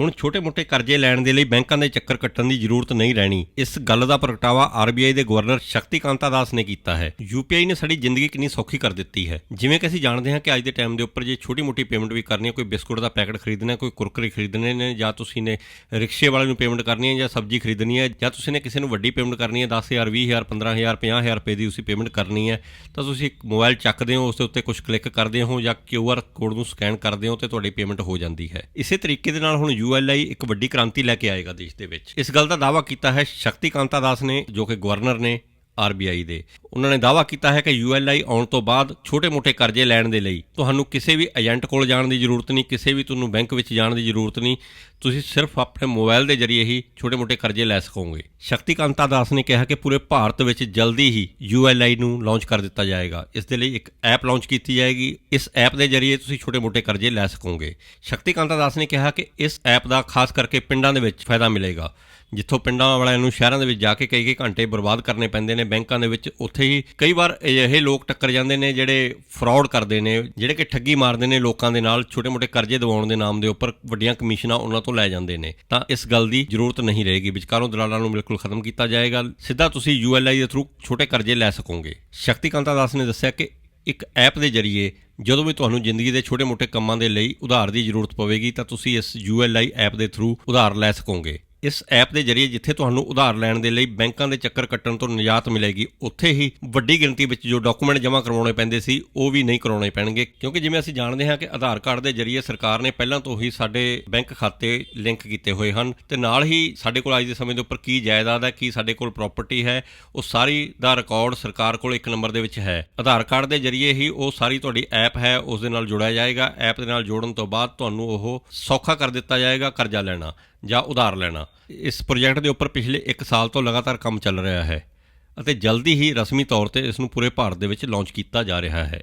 ਹੁਣ ਛੋਟੇ-ਮੋਟੇ ਕਰਜ਼ੇ ਲੈਣ ਦੇ ਲਈ ਬੈਂਕਾਂ ਦੇ ਚੱਕਰ ਕੱਟਣ ਦੀ ਜ਼ਰੂਰਤ ਨਹੀਂ ਰਹਿਣੀ। ਇਸ ਗੱਲ ਦਾ ਪ੍ਰਗਟਾਵਾ ਆਰਬੀਆਈ ਦੇ ਗਵਰਨਰ ਸ਼ਕਤੀਕਾਂਤਾ ਦਾਸ ਨੇ ਕੀਤਾ ਹੈ। ਯੂਪੀਆਈ ਨੇ ਸਾਡੀ ਜ਼ਿੰਦਗੀ ਕਿੰਨੀ ਸੌਖੀ ਕਰ ਦਿੱਤੀ ਹੈ। ਜਿਵੇਂ ਕਿ ਅਸੀਂ ਜਾਣਦੇ ਹਾਂ ਕਿ ਅੱਜ ਦੇ ਟਾਈਮ ਦੇ ਉੱਪਰ ਜੇ ਛੋਟੀ-ਮੋਟੀ ਪੇਮੈਂਟ ਵੀ ਕਰਨੀ ਹੈ, ਕੋਈ ਬਿਸਕੁਟ ਦਾ ਪੈਕਟ ਖਰੀਦਣਾ, ਕੋਈ ਕੁਰਕਰੇ ਖਰੀਦਣੇ ਨੇ, ਜਾਂ ਤੁਸੀਂ ਨੇ ਰਿਕਸ਼ੇ ਵਾਲੇ ਨੂੰ ਪੇਮੈਂਟ ਕਰਨੀ ਹੈ ਜਾਂ ਸਬਜ਼ੀ ਖਰੀਦਣੀ ਹੈ, ਜਾਂ ਤੁਸੀਂ ਨੇ ਕਿਸੇ ਨੂੰ ਵੱਡੀ ਪੇਮੈਂਟ ਕਰਨੀ ਹੈ 10000 20000 15000 50000 ਰੁਪਏ ਦੀ ਤੁਸੀਂ ਪੇਮੈਂਟ ਕਰਨੀ ਹੈ, ਤਾਂ ਤੁਸੀਂ ਇੱਕ ਮੋਬਾਈਲ ਚੱਕਦੇ ਹੋ, ਉਸ ਦੇ ਉੱਤੇ ਕੁਝ ਕਲਿੱਕ ਕਰਦੇ ਹੋ ਜਾਂ ਕਿਊਆਰ ਕੋਡ ਨੂੰ ਸਕੈਨ ਕਰਦੇ ਹੋ ਤੇ ਤੁਹਾਡੀ ਪੇਮੈਂਟ ਹੋ ਜਾਂਦੀ ਹੈ। ਇਸੇ ਤਰੀਕੇ ਦੇ ਨਾਲ ਹੁਣ ਯੂਐਲਆਈ ਇੱਕ ਵੱਡੀ ਕ੍ਰਾਂਤੀ ਲੈ ਕੇ ਆਏਗਾ ਦੇਸ਼ ਦੇ ਵਿੱਚ। ਇਸ ਗੱਲ ਦਾ ਦਾਅਵਾ ਕੀਤਾ ਹੈ ਸ਼ਕਤੀਕਾਂਤਾ ਦਾਸ ਨੇ, ਜੋ ਕਿ ਗਵਰਨਰ ਨੇ ਆਰਬੀਆਈ ਦੇ। ਉਹਨਾਂ ਨੇ ਦਾਅਵਾ ਕੀਤਾ ਹੈ ਕਿ ਯੂਐਲਆਈ ਆਉਣ ਤੋਂ ਬਾਅਦ ਛੋਟੇ-ਮੋਟੇ ਕਰਜ਼ੇ ਲੈਣ ਦੇ ਲਈ ਤੁਹਾਨੂੰ ਕਿਸੇ ਵੀ ਏਜੰਟ ਕੋਲ ਜਾਣ ਦੀ ਜ਼ਰੂਰਤ ਨਹੀਂ, ਕਿਸੇ ਵੀ ਤੁਹਾਨੂੰ ਬੈਂਕ ਵਿੱਚ ਜਾਣ ਦੀ ਜ਼ਰੂਰਤ ਨਹੀਂ ਤੁਸੀਂ ਸਿਰਫ ਆਪਣੇ ਮੋਬਾਈਲ ਦੇ ਜ਼ਰੀਏ ਹੀ ਛੋਟੇ-ਮੋਟੇ ਕਰਜ਼ੇ ਲੈ ਸਕੋਗੇ। ਸ਼ਕਤੀਕਾਂਤਾ ਦਾਸ ਨੇ ਕਿਹਾ ਕਿ ਪੂਰੇ ਭਾਰਤ ਵਿੱਚ ਜਲਦੀ ਹੀ ਯੂਐਲਆਈ ਨੂੰ ਲਾਂਚ ਕਰ ਦਿੱਤਾ ਜਾਏਗਾ। ਇਸ ਦੇ ਲਈ ਇੱਕ ਐਪ ਲਾਂਚ ਕੀਤੀ ਜਾਏਗੀ। ਇਸ ਐਪ ਦੇ ਜ਼ਰੀਏ ਤੁਸੀਂ ਛੋਟੇ-ਮੋਟੇ ਕਰਜ਼ੇ ਲੈ ਸਕੋਗੇ। ਸ਼ਕਤੀਕਾਂਤਾ ਦਾਸ ਨੇ ਕਿਹਾ ਕਿ ਇਸ ਐਪ ਦਾ ਖਾਸ ਕਰਕੇ ਪਿੰਡਾਂ ਦੇ ਵਿੱਚ ਫਾਇਦਾ ਮਿਲੇਗਾ। ਜਿੱਥੋਂ ਪਿੰਡਾਂ ਵਾਲਿਆਂ ਨੂੰ ਸ਼ਹਿਰਾਂ ਦੇ ਵਿੱਚ ਜਾ ਕੇ ਕਈ ਕਈ ਘੰਟੇ ਬਰਬਾਦ ਕਰਨੇ ਪੈਂਦੇ ਨੇ, ਬੈਂਕਾਂ ਦੇ ਵਿੱਚ ਉੱਥੇ ਹੀ ਕਈ ਵਾਰ ਅਜਿਹੇ ਲੋਕ ਟੱਕਰ ਜਾਂਦੇ ਨੇ ਜਿਹੜੇ ਫਰਾਡ ਕਰਦੇ ਨੇ, ਜਿਹੜੇ ਕਿ ਠੱਗੀ ਮਾਰਦੇ ਨੇ ਲੋਕਾਂ ਦੇ ਨਾਲ, ਛੋਟੇ-ਮੋਟੇ ਕਰਜ਼ੇ ਦਿਵਾਉਣ ਦੇ ਨਾਮ ਦੇ ਉੱਪਰ ਵੱਡੀਆਂ ਕਮਿਸ਼ਨਾਂ ਉਹਨਾਂ ਤੋਂ ਲੈ ਜਾਂਦੇ ਨੇ, ਤਾਂ ਇਸ ਗੱਲ ਦੀ ਜ਼ਰੂਰਤ ਨਹੀਂ ਰਹੇਗੀ। ਵਿਚਕਾਰੋਂ ਦਲਾਲਾਂ ਨੂੰ ਬਿਲਕੁਲ ਖਤਮ ਕੀਤਾ ਜਾਏਗਾ। ਸਿੱਧਾ ਤੁਸੀਂ ਯੂਐਲਆਈ ਦੇ ਥਰੂ ਛੋਟੇ ਕਰਜ਼ੇ ਲੈ ਸਕੋਗੇ। ਸ਼ਕਤੀਕਾਂਤਾ ਦਾਸ ਨੇ ਦੱਸਿਆ ਕਿ ਇੱਕ ਐਪ ਦੇ ਜ਼ਰੀਏ ਜਦੋਂ ਵੀ ਤੁਹਾਨੂੰ ਜ਼ਿੰਦਗੀ ਦੇ ਛੋਟੇ-ਮੋਟੇ ਕੰਮਾਂ ਦੇ ਲਈ ਉਧਾਰ ਦੀ ਜ਼ਰੂਰਤ ਪਵੇਗੀ, ਤਾਂ ਤੁਸੀਂ ਇਸ ULI ਐਪ ਦੇ ਥਰੂ ਉਧਾਰ ਲੈ ਸਕੋਗੇ। ਇਸ ਐਪ ਦੇ ਜ਼ਰੀਏ ਜਿੱਥੇ ਤੁਹਾਨੂੰ ਉਧਾਰ ਲੈਣ ਦੇ ਲਈ ਬੈਂਕਾਂ ਦੇ ਚੱਕਰ ਕੱਟਣ ਤੋਂ ਨਿਜਾਤ ਮਿਲੇਗੀ, ਉੱਥੇ ਹੀ ਵੱਡੀ ਗਿਣਤੀ ਵਿੱਚ ਜੋ ਡਾਕੂਮੈਂਟ ਜਮ੍ਹਾਂ ਕਰਵਾਉਣੇ ਪੈਂਦੇ ਸੀ, ਉਹ ਵੀ ਨਹੀਂ ਕਰਾਉਣੇ ਪੈਣਗੇ। ਕਿਉਂਕਿ ਜਿਵੇਂ ਅਸੀਂ ਜਾਣਦੇ ਹਾਂ ਕਿ ਆਧਾਰ ਕਾਰਡ ਦੇ ਜ਼ਰੀਏ ਸਰਕਾਰ ਨੇ ਪਹਿਲਾਂ ਤੋਂ ਹੀ ਸਾਡੇ ਬੈਂਕ ਖਾਤੇ ਲਿੰਕ ਕੀਤੇ ਹੋਏ ਹਨ ਤੇ ਨਾਲ ਹੀ ਸਾਡੇ ਕੋਲ ਅੱਜ ਦੇ ਸਮੇਂ ਦੇ ਉੱਪਰ ਕੀ ਜਾਇਦਾਦ ਹੈ, ਕੀ ਸਾਡੇ ਕੋਲ ਪ੍ਰਾਪਰਟੀ ਹੈ, ਉਹ ਸਾਰੀ ਦਾ ਰਿਕਾਰਡ ਸਰਕਾਰ ਕੋਲ ਇੱਕ ਨੰਬਰ ਦੇ ਵਿੱਚ ਹੈ। ਆਧਾਰ ਕਾਰਡ ਦੇ ਜ਼ਰੀਏ ਹੀ ਉਹ ਸਾਰੀ ਤੁਹਾਡੀ ਐਪ ਹੈ, ਉਸ ਦੇ ਨਾਲ ਜੁੜਿਆ ਜਾਏਗਾ, ਐਪ ਦੇ ਨਾਲ ਜੋੜਨ ਤੋਂ ਬਾਅਦ ਤੁਹਾਨੂੰ ਉਹ ਸੌਖਾ ਕਰ ਦਿੱਤਾ ਜਾਏਗਾ ਕਰਜ਼ਾ ਲੈਣਾ। ਜਾਂ ਉਧਾਰ ਲੈਣਾ। ਇਸ ਪ੍ਰੋਜੈਕਟ ਦੇ ਉੱਪਰ ਪਿਛਲੇ 1 ਸਾਲ ਤੋਂ ਲਗਾਤਾਰ ਕੰਮ ਚੱਲ ਰਿਹਾ ਹੈ ਅਤੇ ਜਲਦੀ ਹੀ ਰਸਮੀ ਤੌਰ ਤੇ ਇਸ ਨੂੰ ਪੂਰੇ ਭਾਰਤ ਦੇ ਵਿੱਚ ਲਾਂਚ ਕੀਤਾ ਜਾ ਰਿਹਾ ਹੈ।